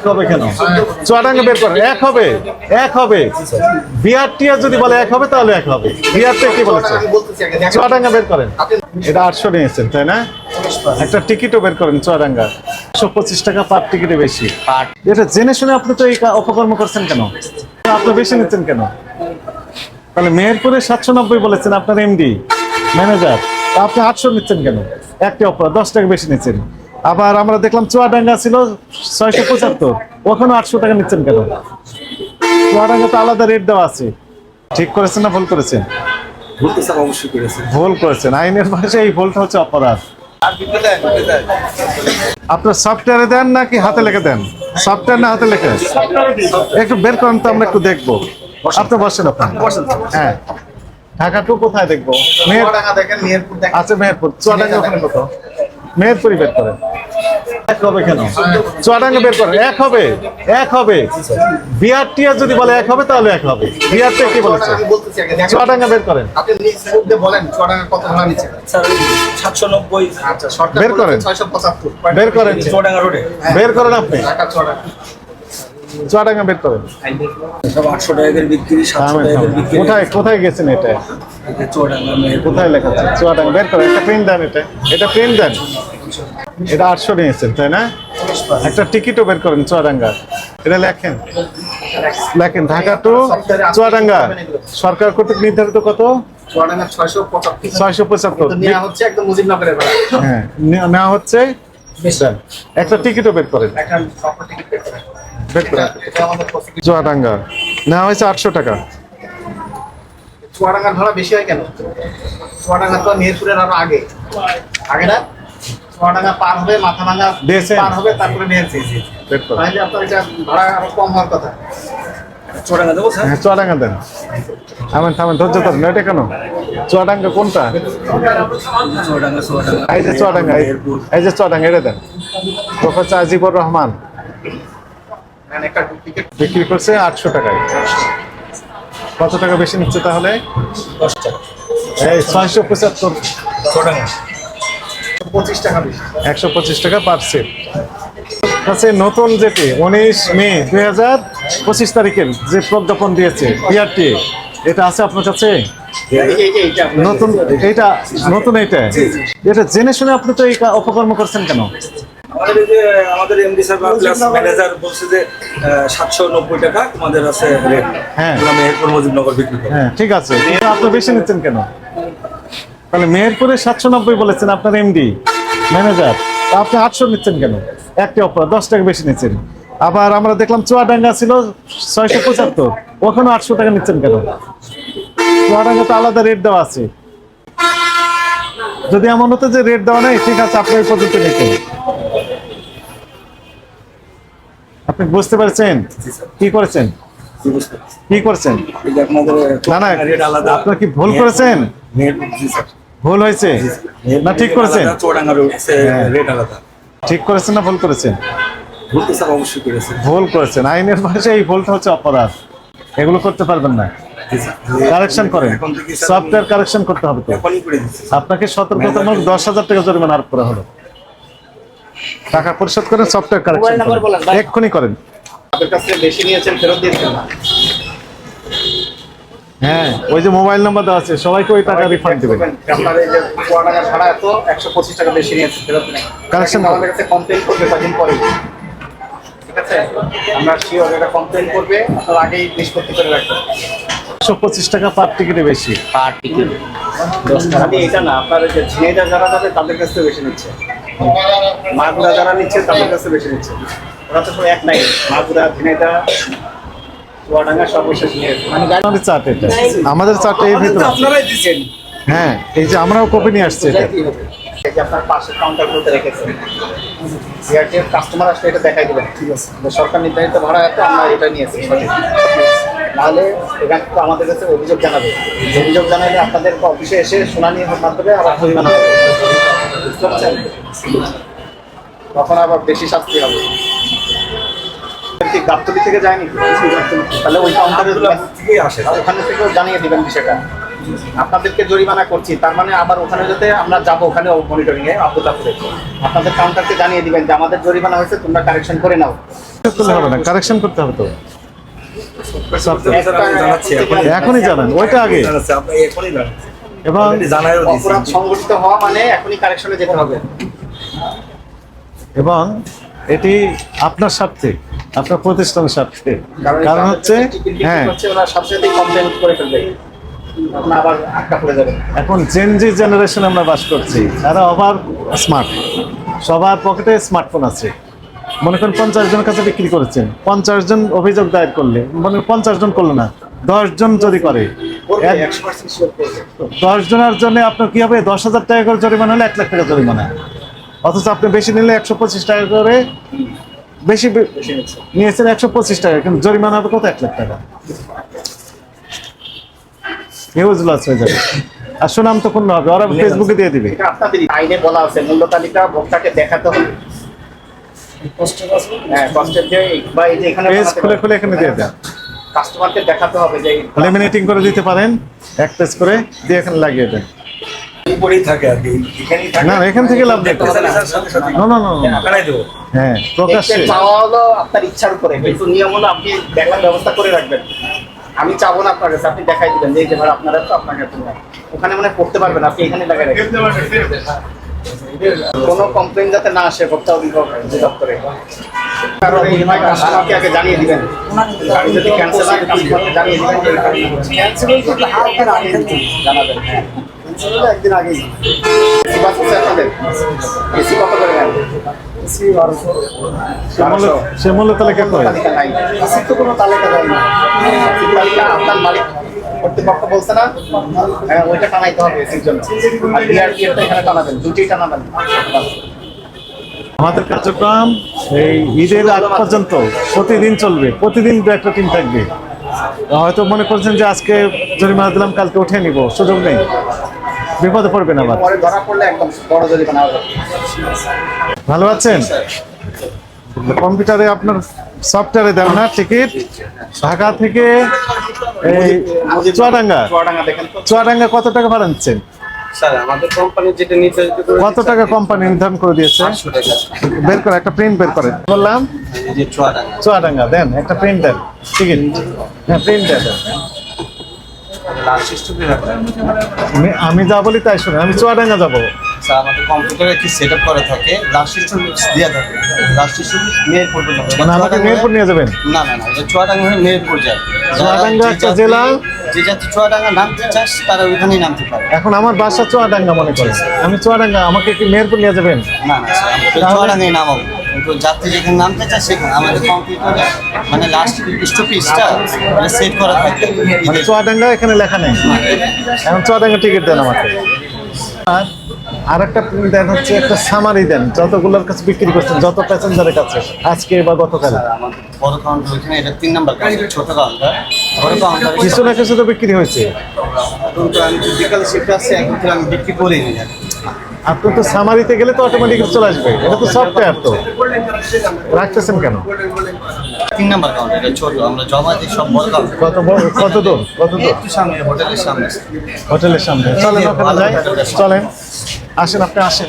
এক হবে কেন? চুয়াডাঙ্গা বের করেন। এক হবে। এক হবে। বিআরটিআর যদি বলে এক হবে, তাহলে এক হবে। বিআরটিআর কি বলেছে? চুয়াডাঙ্গা বের করেন। এটা আটশো নিয়েছেন, তাই না? একটা টিকিটও বের করেন চুয়াডাঙ্গা। একশো পঁচিশ টাকা পার টিকিটে বেশি। এটা জেনে শুনে আপনি তো এই অপকর্ম করছেন কেন? আপনি বেশি নিচ্ছেন কেন? তাহলে মেহেরপুরে সাতশো নব্বই বলেছেন আপনার এমডি, ম্যানেজার। আপনি আটশো নিচ্ছেন কেন? একটি অপরাধ, দশ টাকা বেশি নিচ্ছেন। আবার আমরা দেখলাম চুয়াডাঙ্গা ছিল ছয়শো পঁচাত্তর। ওখানে আটশো টাকা নিচ্ছেন কেন? চুয়াডাঙ্গা তো আলাদা রেট দেওয়া আছে। ঠিক করেছেন না ভুল করেছেন? ভুল করেছেন। আইনের ভাষায় এই ভুলটা হচ্ছে অপরাধ। আপনার সফটওয়্যারে দেন নাকি হাতে লিখে দেন? সফটওয়্যার না হাতে লিখে? একটু বের করেন তো আমরা একটু দেখব। আপনি বসেন ওখানে হ্যাঁ। ঢাকা টু কোথায় দেখব? মেহের দেখেন মেহেরপুর দেখেন। আছে মেহেরপুর। চুয়াডাঙ্গা ওখানে কত? মেহেরপুরই বের করেন এক হবে কেন? চুয়াডাঙ্গা বের করেন এক হবে? এক হবে। বিআরটিআর যদি বলে এক হবে তাহলে এক হবে। কি বলেছে? চুয়াডাঙ্গা বের করেন। আচ্ছা বের করেন। বের করেন। চুয়াডাঙ্গা বের করেন আপনি। চুয়াডাঙ্গা চুয়াডাঙ্গা বের করেন। সব আটশো টাকা বিক্রি সাতশো টাকা বিক্রি। কোথায় কোথায় গেছেন এটা? কোথায় লেখা আছে? চুয়াডাঙ্গা বের করেন একটা প্রিন্ট দেন এটা। এটা প্রিন্ট দেন। এটা আটশো নিয়েছেন তাই না? একটা টিকিটও বের করেন চুয়াডাঙ্গা। এটা লেখেন। লেখেন ঢাকা টু চুয়াডাঙ্গা। সরকার কর্তৃক নির্ধারিত কত? ছয়শো পঁচাত্তর। হ্যাঁ নেওয়া হচ্ছে। একটা টিকিটও বের করেন। চুয়াডাঙ্গা। নেওয়া হয়েছে আটশো টাকা। চুয়াডাঙ্গার ভাড়া বেশি হয় কেন? চুয়াডাঙ্গা তো মেহেরপুরের আরও আগে। আগে না? চুয়াডাঙ্গা পার হবে মাথা ভাঙা দিয়েছেন? পার হবে তারপরে মেহেরপুর তাহলে আপনার এটা ভাড়া আরও কম হওয়ার কথা। চুয়াডাঙ্গা দেবো স্যার? হ্যাঁ চুয়াডাঙ্গা দেন। থামেন থামেন ধৈর্য ধরেন এটা কেন? চুয়াডাঙ্গা কোনটা? চুয়াডাঙ্গা চুয়াডাঙ্গা। এই যে চুয়াডাঙ্গা এই- এই যে চুয়াডাঙ্গা এটা দেন। প্রফেসর আজিবুর রহমান। মানে বিক্রি করছে আটশো টাকায়। কত টাকা বেশি নিচ্ছে তাহলে? দশ টাকা। এই ছয়শো পঁচাত্তর। একশো পঁচিশ টাকা পার সেট। আছে নতুন যেটি উনিশ মে দুই হাজার পঁচিশ তারিখের যে প্রজ্ঞাপন দিয়েছে বিআরটি এটা আছে আপনার কাছে? নতুন এইটা নতুন এইটা। এটা জেনে শুনে আপনি তো এই অপকর্ম করছেন কেন? আমাদের এই যে আমাদের এমডি স্যার প্লাস ম্যানেজার বলছে যে সাতশো নব্বই টাকা তোমাদের আছে হ্যাঁ। মেহেরপুর মুজিবনগর বিক্রি হ্যাঁ ঠিক আছে। আপনি বেশি নিচ্ছেন কেন? তাহলে মেহেরপুরে সাতশো নব্বই বলেছেন আপনার এমডি ম্যানেজার আপনি আটশো নিচ্ছেন কেন? একটি অপরাধ দশ টাকা বেশি নিচ্ছেন। আবার আমরা দেখলাম চুয়াডাঙ্গা ছিল ছয়শো পঁচাত্তর ওখানে আটশো টাকা নিচ্ছেন কেন? চুয়াডাঙ্গা তো আলাদা রেট দেওয়া আছে। যদি এমন হতো যে রেট দেওয়া নেই ঠিক আছে আপনি এই পদ্ধতি নিতেন। আপনি বুঝতে পারছেন? কি করেছেন? কি করছেন? না না আপনার কি ভুল করেছেন? ভুল হয়েছে? না ঠিক করেছেন? আলাদা ঠিক করেছেন না ভুল করেছেন? ভুল করেছেন। আইনের ভাষায় এই ভুলটা হচ্ছে অপরাধ। এগুলো করতে পারবেন না। কারেকশন করেন। সফটওয়্যার কারেকশন করতে হবে তো। আপনাকে সতর্কতামূলক দশ হাজার টাকা জরিমানা আরোপ করা হলো। টাকা পরিশোধ করেন সফটওয়্যার কারেকশন এক্ষুনি করেন। আপনাদের কাছ থেকে বেশি নিয়েছেন ফেরত দিয়েছেন না? হ্যাঁ ওই যে মোবাইল নাম্বার দেওয়া আছে সবাইকে ওই টাকা রিফান্ড দেবেন। আপনার এই যে চুয়াডাঙ্গার ভাড়া এত একশো পঁচিশ টাকা বেশি নিয়েছেন ফেরত দিন Correction আমাদের কাছে কমপ্লেন করবে কদিন পরে। ঠিক আছে? আমরা শিওর এটা কমপ্লেন করবে আপনার আগেই নিষ্পত্তি করে রাখবেন। একশো পঁচিশ টাকা পার টিকিটে বেশি। পার টিকিট এটা না আপনার যে ঝিনাইদা যারা যাবে তাদের কাছ থেকে বেশি নিচ্ছে। মাগুরা যারা নিচ্ছে তাদের কাছে বেশি নিচ্ছে। ওরা তো সব এক নাই মাগুরা ঝিনাইদা মানে আমাদের চার্ট ভিতরে হ্যাঁ এই যে আমরাও কপি নিয়ে আসছি এটা। আপনার পাশে কাউন্টার রেখেছেন সিআরটিএফ কাস্টমার আসলে এটা দেখাই দেবেন। ঠিক আছে। সরকার নির্ধারিত ভাড়া এত আমরা এটা নিয়েছি সঠিক। নাহলে এখান থেকে আমাদের কাছে অভিযোগ জানাবে। অভিযোগ জানালে আপনাদের অফিসে এসে শুনানির মাধ্যমে আবার জরিমানা বুঝতে পারছেন তখন আবার বেশি শাস্তি হবে। গাবতলি থেকে যায়নি তাহলে ওই কাউন্টারে থেকেই আসে ওখানে থেকেও জানিয়ে দিবেন বিষয়টা। আপনাদেরকে জরিমানা করছি তার মানে আবার ওখানে যাতে আমরা যাব ওখানে মনিটরিং এ আব্দুল কাপুরে আপনাদের কাউন্টারকে জানিয়ে দিবেন যে আমাদের জরিমানা হয়েছে তোমরা কারেকশন করে নাও। হবে না কারেকশন করতে হবে তো। এখনই জানান ওইটা আগে। এখনই জানাচ্ছি। এবং জানাইও দিয়েছি। অপরাধ সংগঠিত হওয়া মানে এখনই কারেকশনে যেতে হবে। এবং এটি আপনার স্বার্থে আপনার প্রতিষ্ঠানের স্বার্থে। কারণ হচ্ছে হ্যাঁ। এখন জেনজি জেনারেশন আমরা বাস করছি তারা ওভার স্মার্ট সবার পকেটে স্মার্টফোন আছে। মনে করেন পঞ্চাশ জনের কাছে বিক্রি করেছেন পঞ্চাশ জন অভিযোগ দায়ের করলে মনে করেন পঞ্চাশ জন করল না। দশ জন যদি করে। দশ জনের জন্য আপনার কি হবে? দশ হাজার টাকা করে জরিমানা হলে এক লাখ টাকা জরিমানা। অথচ আপনি বেশি নিলে একশো পঁচিশ টাকা করে বেশি নিয়েছেন একশো পঁচিশ টাকা কিন্তু জরিমানা হবে কত? এক লাখ টাকা। হিউজ লস হয়ে যাবে আর সুনাম তো পূর্ণ হবে ওরা ফেসবুকে দিয়ে দিবে। এটা আইনে বলা আছে মূল্য তালিকা ভোক্তাকে দেখাতে হবে। হ্যাঁ কষ্টের যে বা এই যে এখানে পেজ খুলে খুলে এখানে দিয়ে দেন। কাস্টমারকে দেখাতে হবে যে লেমিনেটিং করে দিতে পারেন এক পেজ করে দিয়ে এখানে লাগিয়ে দেন। না, এখান থেকে লাভ নেই। না, না না হ্যাঁ প্রকাশ্যে চাওয়া হলো আপনার ইচ্ছার উপরে কিন্তু নিয়ম হলো আপনি দেখার ব্যবস্থা করে রাখবেন। আমি চাবো না আপনার কাছে আপনি দেখাই দিবেন। যে এই যে আপনারা তো। ওখানে মানে পড়তে পারবেন আপনি এখানে লাগাই রাখবেন। কোনো কমপ্লেন যাতে না আসে ভোক্তা অভিভাবক দপ্তরে কারণ কাস্টমারকে আগে জানিয়ে দিবেন। গাড়ি যদি ক্যান্সেল হয় কাস্টমারকে জানিয়ে দিবেন। যে এই গাড়ি জানাবেন হ্যাঁ। একদিন আগেই। এসি বাস আছে আপনাদের? এসি কত করে নেন? এসি বারোশো তালিকা এসির তো কোনো তালিকা দেয় না আমাদের কার্যক্রম এই ঈদের আগ পর্যন্ত প্রতিদিন চলবে, প্রতিদিন একটা টিম থাকবে। হয়তো মনে করছেন যে আজকে জরিমানা দিলাম কালকে উঠে নিব, সুযোগ নেই। বিপদে পড়বেন আবার। ভালো আছেন? কম্পিউটারে আপনার সফটওয়্যারে দেন না টিকিট ঢাকা থেকে এই চুয়াডাঙ্গা। চুয়াডাঙ্গা কত টাকা ভাড়া নিচ্ছেন? করে কত টাকা কোম্পানি নির্ধারণ করে দিয়েছে? বের করে একটা প্রিন্ট বের করেন। বললাম? চুয়াডাঙ্গা। দেন একটা প্রিন্ট দেন। টিকিট। হ্যাঁ প্রিন্ট দেন। আমি যা বলি তাই শুনে আমি চুয়াডাঙ্গা যাব। স্যার আমাদের কম্পিউটারে কি সেট আপ করা থাকে। লাস্ট স্টপ দেওয়া থাকে। লাস্ট স্টপ মেহেরপুর পর্যন্ত মানে আমাকে মেহেরপুর নিয়ে যাবেন? না না না এটা চুয়াডাঙ্গা হয়ে মেহেরপুর যায় চুয়াডাঙ্গা একটা জেলা। যে যাত্রী চুয়াডাঙ্গা নামতে চাস তারা ওইখানেই নামতে পারে। এখন আমার বাসা চুয়াডাঙ্গা মনে করেন। আমি চুয়াডাঙ্গা আমাকে কি মেহেরপুর নিয়ে যাবেন? না না চুয়াডাঙ্গায় নামাবো। কিন্তু যাত্রী যেখানে নামতে চায় সেখানে আমাদের কম্পিউটারে মানে লাস্ট স্টপেজটা সেট করা থাকে। মানে চুয়াডাঙ্গা এখানে লেখা নেই। এখন চুয়াডাঙ্গা টিকিট দেন আমাকে। আর আর একটা দেন হচ্ছে একটা সামারি দেন যতগুলোর কাছে বিক্রি করছেন যত প্যাসেঞ্জারের কাছে আজকে বা গতকাল। বড় কাউন্টার ওইখানে এটা তিন নাম্বার কাউন্টার ছোট কাউন্টার বড় কাউন্টার কিছু না কিছু তো বিক্রি হয়েছে। এখন তো আমি তো শিফট আসছে এখন তো আমি বিক্রি করিনি। আপনি তো সামারিতে গেলে তো অটোমেটিক চলে আসবে। এটা তো সফটওয়্যার তো। রাখতেছেন কেন? তিন নাম্বার কাউন্টার এটা ছোট আমরা জমা দিই সব বড় কত বড় কত দূর কত দূর? একটু সামনে হোটেলের সামনে। হোটেলের সামনে। চলেন ওখানে যাই। চলেন আসেন আপনি আসেন।